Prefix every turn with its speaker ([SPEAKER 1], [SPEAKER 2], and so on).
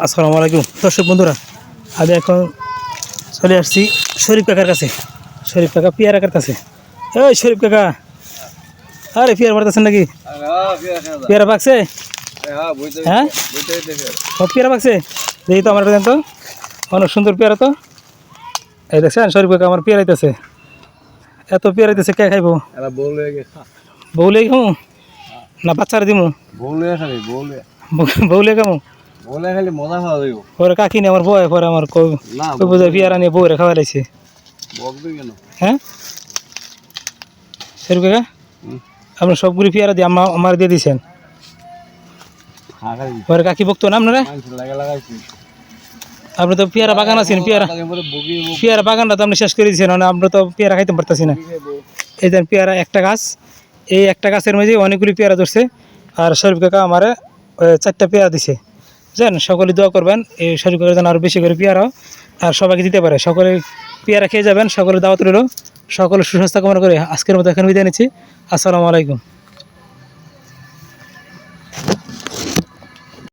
[SPEAKER 1] আসসালামু আলাইকুম। দর্শক বন্ধুরা আমি এখন চলে আসছি শরীফ কাকার কাছে। শরীফ কাকা পিয়ারাকার কাছে? এই শরীফ কাকা আরে পিয়ার মারতেছেন নাকি? পেয়ারা পাকছে? হ্যাঁ? সব পেয়ারা পাকছে? দেখি তো আমার দেন তো অনেক সুন্দর পেয়ারা তো। এই দেখছেন শরীফ কাকা আমার পেয়ারাইতেছে এত পেয়ারাইতেছে কে খাইবো?
[SPEAKER 2] বলে
[SPEAKER 1] বউলে খামু? না বাচ্চারা দিমু?
[SPEAKER 2] বলে খালি বলে
[SPEAKER 1] বউলে খামু?
[SPEAKER 2] বলে খালি মজা খাওয়া যাইব।
[SPEAKER 1] পরে কাকি নিয়ে আমার বয় পরে আমার কই
[SPEAKER 2] না
[SPEAKER 1] বোঝায় পেয়ারা নিয়ে বউরে খাওয়া লাইছে।
[SPEAKER 2] বকবে কেন?
[SPEAKER 1] হ্যাঁ? শরীফ কাকা
[SPEAKER 2] হুম।
[SPEAKER 1] আপনার সবগুলি পেয়ারা দিয়ে আমা- আমার দিয়ে দিয়েছেন
[SPEAKER 2] হ্যাঁ
[SPEAKER 1] পরে কাকি বকতো না আপনারা? আপনি তো পেয়ারা বাগান আছেন পেয়ারা পেয়ারা বাগানটা তো আপনি শেষ করে দিয়েছেন মানে আমরা তো পেয়ারা খাইতে পারতেছি না। এই দেন পেয়ারা একটা গাছ। এই একটা গাছের মাঝে অনেকগুলি পেয়ারা ধরছে। আর শরীফ কাকা আমার চারটা পেয়ারা দিছে। বুঝলেন সকলে দোয়া করবেন। এই শরীর করে যেন আরও বেশি করে পেয়ারা আর সবাইকে দিতে পারে। সকলে পেয়ারা খেয়ে যাবেন, সকলে দাওয়াত রইল। সকলে সুস্বাস্থ্য কামনা করে আজকের মতো এখন বিদায় নিচ্ছি। আসসালামু আলাইকুম।